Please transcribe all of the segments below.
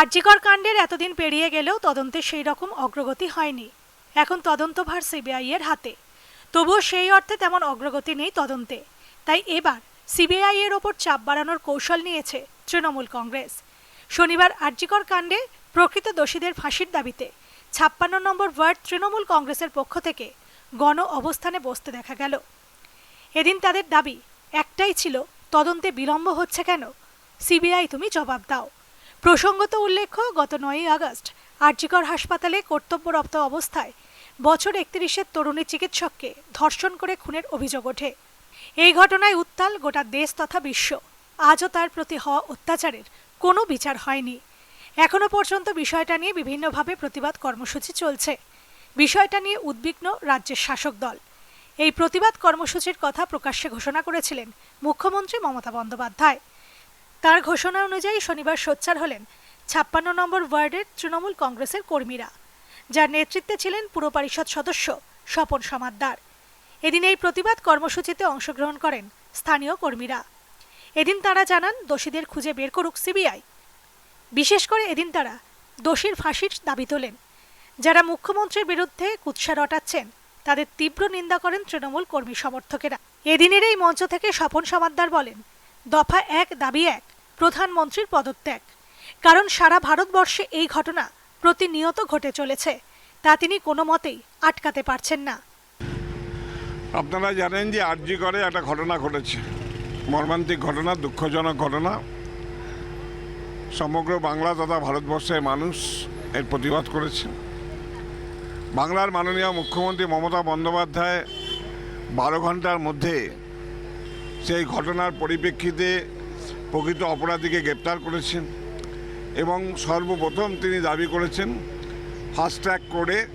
আরজিকর কাণ্ডের এতদিন পেরিয়ে গেলেও তদন্তে সেই রকম অগ্রগতি হয়নি। এখন তদন্তভার সিবিআই এর হাতে। তবুও সেই অর্থে তেমন অগ্রগতি নেই তদন্তে। তাই এবার সিবিআই এর ওপর চাপ বাড়ানোর কৌশল নিয়েছে তৃণমূল কংগ্রেস। শনিবার আরজিকর কাণ্ডে প্রকৃত দোষীদের ফাঁসির দাবিতে ছাপ্পান্ন নম্বর ওয়ার্ড তৃণমূল কংগ্রেসের পক্ষ থেকে গণ অবস্থানে বসতে দেখা গেল। এদিন তাদের দাবি একটাই ছিল, তদন্তে বিলম্ব হচ্ছে কেন? সিবিআই তুমি জবাব দাও। প্রসঙ্গত উল্লেখ্য, গত নয়ই আগস্ট আরজিকর হাসপাতালে কর্তব্যরত অবস্থায় বছর একত্রিশের তরুণী চিকিৎসককে ধর্ষণ করে খুনের অভিযোগ ওঠে। এই ঘটনায় উত্তাল গোটা দেশ তথা বিশ্ব। আজও তার প্রতি হওয়া অত্যাচারের কোনো বিচার হয়নি। এখনও পর্যন্ত বিষয়টা নিয়ে বিভিন্নভাবে প্রতিবাদ কর্মসূচি চলছে। বিষয়টা নিয়ে উদ্বিগ্ন রাজ্যের শাসক দল। এই প্রতিবাদ কর্মসূচির কথা প্রকাশ্যে ঘোষণা করেছিলেন মুখ্যমন্ত্রী মমতা বন্দ্যোপাধ্যায়। তার ঘোষণা অনুযায়ী শনিবার সোচ্চার হলেন ছাপ্পান্ন নম্বর ওয়ার্ডের তৃণমূল কংগ্রেসের কর্মীরা। যার নেতৃত্বে ছিলেন পুর পরিষদ সদস্য স্বপন সমাদ্দার। এদিন এই প্রতিবাদ কর্মসূচিতে অংশগ্রহণ করেন স্থানীয় কর্মীরা। এদিন তারা জানান, দোষীদের খুঁজে বের করুক সিবিআই। বিশেষ করে এদিন তারা দোষীর ফাঁসির দাবি তোলেন। যারা মুখ্যমন্ত্রীর বিরুদ্ধে কুৎসা রটাচ্ছেন, তাদের তীব্র নিন্দা করেন তৃণমূল কর্মী সমর্থকেরা। এদিনের এই মঞ্চ থেকে স্বপন সমাদ্দার বলেন, দফা এক, দাবি এক। প্রধানমন্ত্রীর পদত্যাগ। কারণ সারা ভারতবর্ষে এই ঘটনা প্রতিনিয়ত ঘটে চলেছে। তা তিনি কোনো মতেই আটকাতে পারছেন না। আপনারা জানেন যে আরজি করে একটা ঘটনা ঘটেছে। মর্মান্তিক ঘটনা, দুঃখজনক ঘটনা। সমগ্র বাংলা তথা ভারতবর্ষের মানুষ এর প্রতিবাদ করেছে। বাংলার মাননীয় মুখ্যমন্ত্রী মমতা বন্দ্যোপাধ্যায় বারো ঘণ্টার মধ্যে সেই ঘটনার পরিপ্রেক্ষিতে প্রকৃত অপরাধীকে গ্রেপ্তার করেছেন এবং সর্বপ্রথম তিনি দাবি করেছেন, ফাস্ট ট্র্যাক করে,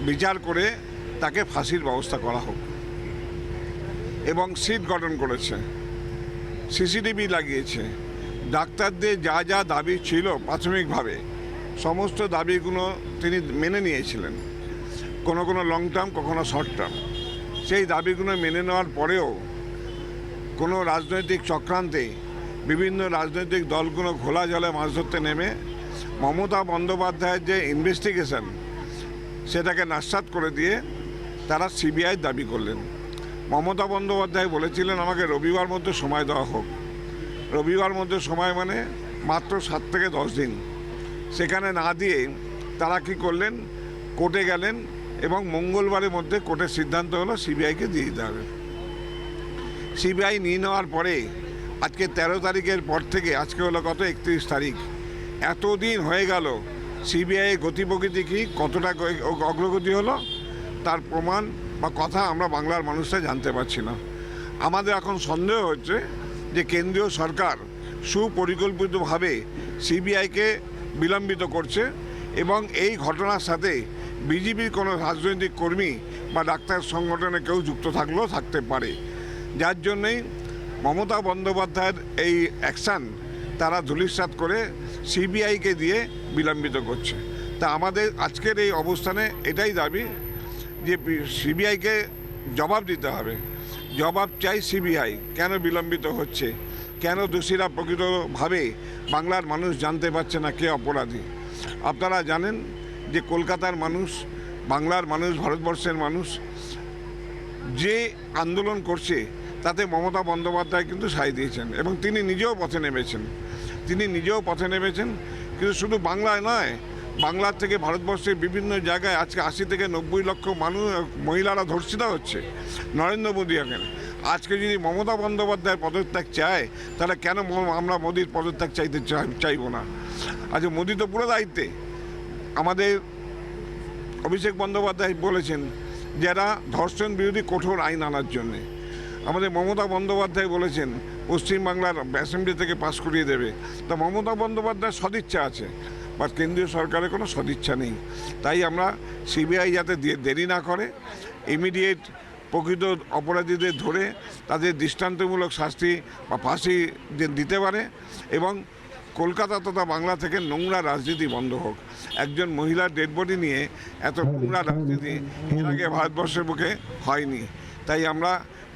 বিচার করে তাকে ফাঁসির ব্যবস্থা করা হোক। এবং সিট গঠন করেছে, সিসিটিভি লাগিয়েছে। ডাক্তারদের যা যা দাবি ছিল প্রাথমিকভাবে, সমস্ত দাবিগুলো তিনি মেনে নিয়েছিলেন। কোনো কোনো লং টার্ম, কখনো শর্ট টার্ম। সেই দাবিগুলো মেনে নেওয়ার পরেও কোনো রাজনৈতিক চক্রান্তে বিভিন্ন রাজনৈতিক দলগুলো খোলা জলে মাছ ধরতে নেমে মমতা বন্দ্যোপাধ্যায়ের যে ইনভেস্টিগেশন সেটাকে নাস্বাত করে দিয়ে তারা সিবিআই দাবি করলেন। মমতা বন্দ্যোপাধ্যায় বলেছিলেন, আমাকে রবিবার মধ্যে সময় দেওয়া হোক। রবিবার মধ্যে সময় মানে মাত্র সাত থেকে দশ দিন। সেখানে না দিয়ে তারা কি করলেন? কোর্টে গেলেন এবং মঙ্গলবারের মধ্যে কোর্টের সিদ্ধান্ত হলো সিবিআইকে দিয়ে দিতে হবে। সিবিআই নিয়ে নেওয়ার পরে আজকে তেরো তারিখের পর থেকে, আজকে হলো কত? একত্রিশ তারিখ। এতদিন হয়ে গেল, সিবিআই গতি প্রকৃতি কি? কতটা অগ্রগতি হলো? তার প্রমাণ বা কথা আমরা বাংলার মানুষরা জানতে পারছি না। আমাদের এখন সন্দেহ হচ্ছে যে কেন্দ্রীয় সরকার সুপরিকল্পিতভাবে সিবিআইকে বিলম্বিত করছে এবং এই ঘটনার সাথে বিজেপির কোনো রাজনৈতিক কর্মী বা ডাক্তার সংগঠনে কেউ যুক্ত থাকলেও থাকতে পারে। যার জন্যেই মমতা বন্দ্যোপাধ্যায়ের এই অ্যাকশান তারা ধূলিসাৎ করে সিবিআইকে দিয়ে বিলম্বিত করছে। তা আমাদের আজকের এই অবস্থানে এটাই দাবি যে সিবিআইকে জবাব দিতে হবে। জবাব চাই সিবিআই কেন বিলম্বিত হচ্ছে? কেন দোষীরা প্রকৃতভাবে বাংলার মানুষ জানতে পারছে না কে অপরাধী? আপনারা জানেন যে কলকাতার মানুষ, বাংলার মানুষ, ভারতবর্ষের মানুষ যে আন্দোলন করছে তাতে মমতা বন্দ্যোপাধ্যায় কিন্তু সায় দিয়েছেন এবং তিনি নিজেও পথে নেমেছেন। তিনি নিজেও পথে নেমেছেন, কিন্তু শুধু বাংলায় নয়, বাংলার থেকে ভারতবর্ষের বিভিন্ন জায়গায় আজকে আশি থেকে নব্বই লক্ষ মানুষ, মহিলারা ধর্ষিতা হচ্ছে নরেন্দ্র মোদী এখন। আজকে যদি মমতা বন্দ্যোপাধ্যায়ের পদত্যাগ চায়, তাহলে কেন আমরা মোদীর পদত্যাগ চাইতে চাই- চাইব না? আচ্ছা মোদি তো পুরো দায়িত্বে। আমাদের অভিষেক বন্দ্যোপাধ্যায় বলেছেন যারা ধর্ষণ বিরোধী কঠোর আইন আনার জন্যে। আমাদের মমতা বন্দ্যোপাধ্যায় বলেছেন, পশ্চিমবাংলার অ্যাসেম্বলি থেকে পাশ করিয়ে দেবে। তা মমতা বন্দ্যোপাধ্যায়ের সদিচ্ছা আছে, বাট কেন্দ্রীয় সরকারের কোনো সদিচ্ছা নেই। তাই আমরা সিবিআই যাতে দেরি না করে ইমিডিয়েট প্রকৃত অপরাধীদের ধরে তাদের দৃষ্টান্তমূলক শাস্তি বা ফাঁসি দিতে পারে এবং কলকাতা তথা বাংলা থেকে নোংরা রাজনীতি বন্ধ হোক। একজন মহিলার ডেড বডি নিয়ে এত নোংরা রাজনীতি এর আগে ভারতবর্ষের বুকে হয়নি। তাই আমরা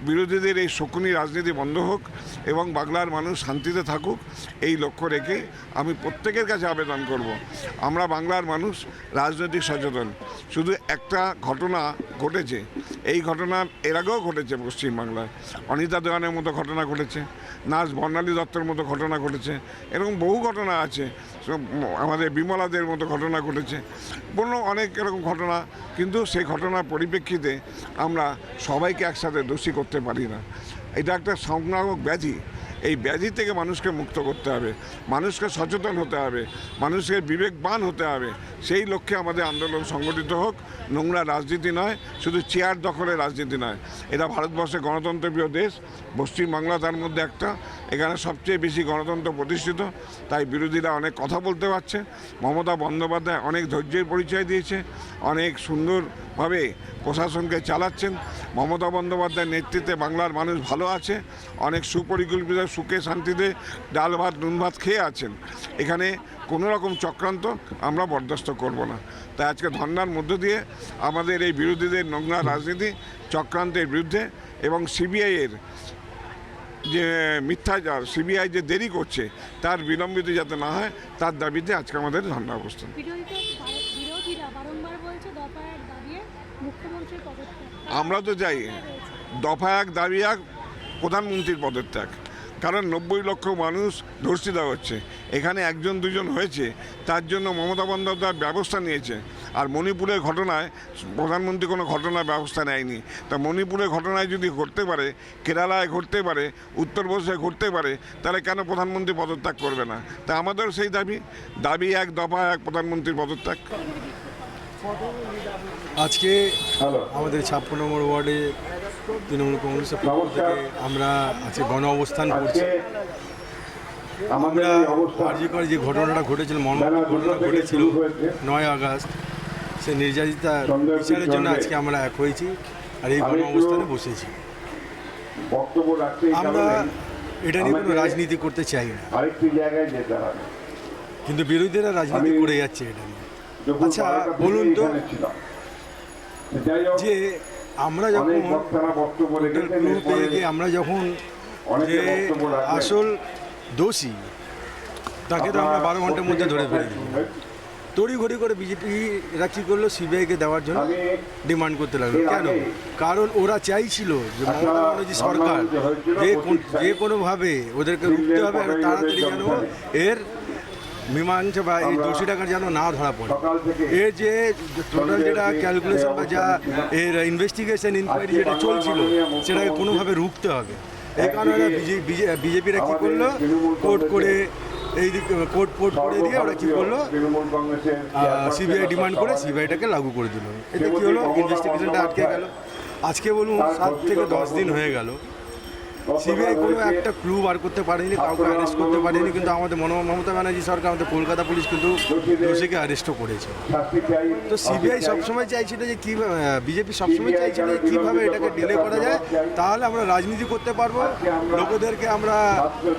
বিরোধীদের এই শকুনি রাজনীতি বন্ধ হোক এবং বাংলার মানুষ শান্তিতে থাকুক, এই লক্ষ্য রেখে আমি প্রত্যেকের কাছে আবেদন করব। আমরা বাংলার মানুষ রাজনৈতিক সচেতন শুধু একটা ঘটনা ঘটেছে এই ঘটনা এর আগেও ঘটেছে পশ্চিমবাংলায়। অনিতা দেওয়ানের মতো ঘটনা ঘটেছে, নাচ বর্ণালী দত্তের মতো ঘটনা ঘটেছে, এরকম বহু ঘটনা আছে। আমাদের বিমলাদের মতো ঘটনা ঘটেছে। কোনো অনেক এরকম ঘটনা, কিন্তু সেই ঘটনার পরিপ্রেক্ষিতে আমরা সবাইকে একসাথে দোষী করতে পারি না। এটা একটা সংক্রামক ব্যাধি। এই ব্যাধি থেকে মানুষকে মুক্ত করতে হবে, মানুষকে সচেতন হতে হবে, মানুষকে বিবেকবান হতে হবে। সেই লক্ষ্যে আমাদের আন্দোলন সংগঠিত হোক, নোংরা রাজনীতি নয়, শুধু চেয়ার দখলের রাজনীতি নয়। এটা ভারতবর্ষে গণতন্ত্রপ্রিয় দেশ পশ্চিমবাংলা তার মধ্যে একটা, এখানে সবচেয়ে বেশি গণতন্ত্র প্রতিষ্ঠিত, তাই বিরোধীরা অনেক কথা বলতে পারছে, মমতা বন্দ্যোপাধ্যায় অনেক ধৈর্যের পরিচয় দিয়েছে, অনেক সুন্দরভাবে প্রশাসনকে চালাচ্ছেন, মমতা বন্দ্যোপাধ্যায়ের নেতৃত্বে বাংলার মানুষ ভালো আছে, অনেক সুপরিকল্পিত সুখে শান্তিতে ডাল ভাত নুন ভাত খেয়ে আছেন। এখানে কোনো রকম চক্রান্ত আমরা বরদাস্ত করব না। তাই আজকে ধর্নার মধ্য দিয়ে আমাদের এই বিরোধীদের নোংরা রাজনীতি চক্রান্তের বিরুদ্ধে এবং সিবিআইয়ের যে মিথ্যাচার সিবিআই যে দেরি করছে তার বিলম্বিত যাতে না হয় তার দাবিতে আজকে আমাদের ধর্ণা অবস্থান। আমরা তো চাই দফা এক দাবি এক প্রধানমন্ত্রীর পদত্যাগ। কারণ নব্বই লক্ষ মানুষ ধর্ষিতা হচ্ছে। এখানে একজন দুজন হয়েছে তার জন্য মমতা বন্দ্যোপাধ্যায় ব্যবস্থা নিয়েছে। আর মণিপুরের ঘটনায় প্রধানমন্ত্রী কোনো ঘটনার ব্যবস্থা নেয়নি। তা মণিপুরের ঘটনায় যদি ঘটতে পারে কেরালায় ঘটতে পারে উত্তরপ্রদেশে ঘটতে পারে তাহলে কেন প্রধানমন্ত্রী পদত্যাগ করবে না? তা আমাদের সেই দাবি। দাবি এক দফা এক প্রধানমন্ত্রীর পদত্যাগ। আজকে আমাদের ছাপ্পান্ন নম্বর ওয়ার্ডে তৃণমূল কংগ্রেসের পক্ষ থেকে আমরা আজকে গণ অবস্থান করছি। আমরা কার্যকর যে ঘটনাটা ঘটেছিল মর্মান্তিক ঘটনা ঘটেছিল নয় আগস্ট সে নির্যাতিতা বিচারের জন্য আজকে আমরা এক হয়েছি আর এই গণ অবস্থানে বসেছি। আমরা এটা নিয়ে কোনো রাজনীতি করতে চাই না। আরেকটি জায়গায় যেতে হবে। কিন্তু বিরোধীরা রাজনীতি করে যাচ্ছে এটা নিয়ে। আচ্ছা, বলুন তো যে আমরা যখন আমরা যখন যে আসল দোষী তাকে তো আমরা বারো ঘণ্টার মধ্যে ধরে ফেলে দিই তড়ি ঘড়ি করে বিজেপি এরা কী করল? সিবিআইকে দেওয়ার জন্য ডিমান্ড করতে লাগল। কেন? কারণ ওরা চাইছিল যে মমতা ব্যানার্জি সরকার যে যে কোন- যে কোনোভাবে ওদেরকে রুখতে হবে আর তাড়াতাড়ি যেন এর মীমাংসা বা এই আমরা দোষীটাকে যেন না ধরা পড়ে। এর যে টোটাল যেটা ক্যালকুলেশন বা যা এর ইনভেস্টিগেশন ইনকোয়ারি যেটা চলছিল সেটাকে কোনোভাবে রুখতে হবে। এই কারণে বিজেপিরা কী করল? কোর্ট করে এই দিক কোর্ট কোর্ট করে দিয়ে ওরা কী করল? সিবিআই ডিমান্ড করে সিবিআইটাকে লাগু করে দিল। এতে কী হলো? ইনভেস্টিগেশনটা আটকে গেল। আজকে বলুন সাত থেকে দশ দিন হয়ে গেল। সিবিআই কোনো একটা ক্লু বার করতে পারেনি কাউকে অ্যারেস্ট করতে পারেনি কিন্তু আমাদের মমতা ব্যানার্জি সরকার আমাদের কলকাতা পুলিশ কিন্তু দোষীকে অ্যারেস্টও করেছে। তো সিবিআই সবসময় চাইছিল যে কী বিজেপি সবসময় চাইছিল যে কীভাবে এটাকে ডিলে করা যায় তাহলে আমরা রাজনীতি করতে পারব। লোকেদেরকে আমরা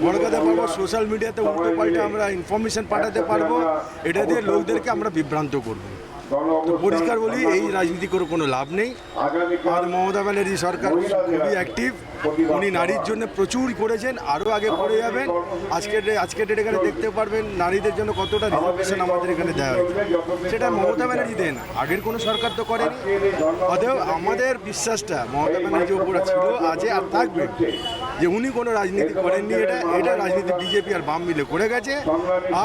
ভড়কাতে পারব সোশ্যাল মিডিয়াতে উল্টো পাল্টে আমরা ইনফরমেশন পাঠাতে পারব। এটা দিয়ে লোকদেরকে আমরা বিভ্রান্ত করব। পরিষ্কার বলি, এই রাজনীতি করে কোনো লাভ নেই। আর মমতা ব্যানার্জি সরকার খুবই অ্যাক্টিভ উনি নারীর জন্য প্রচুর করেছেন, আরও আগে করে যাবেন। আজকের আজকের ডেট এখানে দেখতে পারবেন নারীদের জন্য কতটা রিজার্ভেশন আমাদের এখানে দেওয়া হয়েছে। সেটা মমতা ব্যানার্জি দেন, আগের কোনো সরকার তো করেনি। অতএব আমাদের বিশ্বাসটা মমতা ব্যানার্জির উপর ছিল আছে আর থাকবে। যে উনি কোনো রাজনীতি করেননি, এটা এটা রাজনীতি বিজেপি আর বাম মিলে করে গেছে।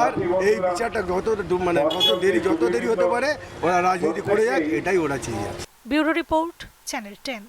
আর এই বিচারটা যত মানে যত দেরি যত দেরি হতে পারে, ওরা রাজনীতি করে যাক, এটাই ওরা চেয়ে যাচ্ছে। Bureau report, channel ten.